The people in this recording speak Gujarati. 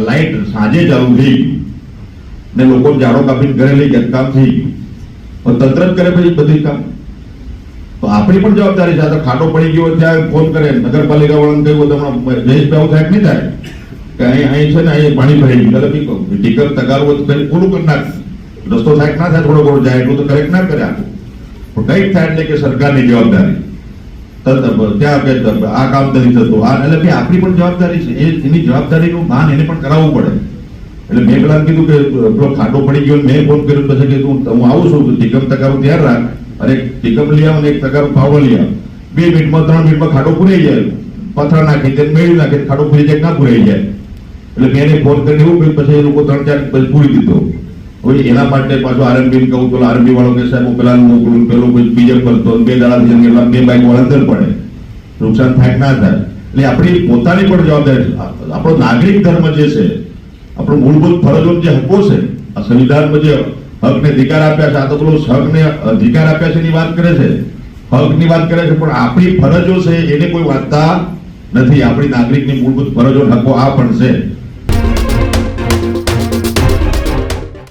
લાઈટ સાંજે ચાલુ થઈ ને લોકો ઝાડો કાપીને ઘરે લઈ ગયા કામ થઈ ગયું પણ તંત્ર જ કરે પછી બધી કામ તો આપણી પણ જવાબદારી છે આ ખાડો પડી ગયો ત્યાં ફોન કરે નગરપાલિકા વાળાને કહ્યું તો હમણાં જયેશભાઈ આવું થાય નહીં થાય કે અહીં અહીં છે ને અહીં પાણી ભરાઈ ગયું એટલે કહું ટીકર તગારવું તો કંઈ પૂરું કરી નાખ રસ્તો થાય ના થાય થોડો ઘણો જાય એટલું તો કરેક્ટ ના કરે આખું પણ કંઈક થાય એટલે કે સરકારની જવાબદારી તરત ત્યાં કે આ કામ તરી થતું. આ એટલે ભાઈ આપણી પણ જવાબદારી છે. એની જવાબદારીનું ભાન એને પણ કરાવવું પડે. એટલે મેં પેલા કીધું કે, પેલો ખાટો પડી ગયો મેં ફોન કર્યો પછી કે તું, હું આવું છું ટીકમ તગારું ધ્યાન રાખ. અને ટીકમ લઈ આવ અને એક તગારું પાવડો લઈ આવ. બે મિનિટમાં, ત્રણ મિનિટમાં ખાડો પૂરાઈ જાય. પથરા નાખી દે મેળવી નાખે ખાડો પૂરી જાય ના પૂરાઈ જાય. એટલે મેં એને ફોન કરીને એવું પછી એ લોકો ત્રણ ચાર પૂરી દીધો. હવે એના માટે પાછું આરએમબી કહું તો આરએમબી વાળો કે સાહેબ હું પેલા મોકલું, પેલો કોઈ બીજે કરતો બે દાડા ગયા બે બાઈક વાળા પડે. નુકસાન થાય ના થાય? એટલે આપણી પોતાની પણ જવાબદારી આપણો નાગરિક ધર્મ જે છે, આપણો મૂળભૂત ફરજો જે હકો છે, આ સંવિધાનમાં જે હક ને અધિકાર આપ્યા છે, આ તો પેલો હક ને અધિકાર આપ્યા છે એની વાત કરે છે. હકની વાત કરે છે, પણ આપણી ફરજો છે, એને કોઈ વાંચતા નથી. આપણી નાગરિકની મૂળભૂત ફરજો હકો આ પણ છે.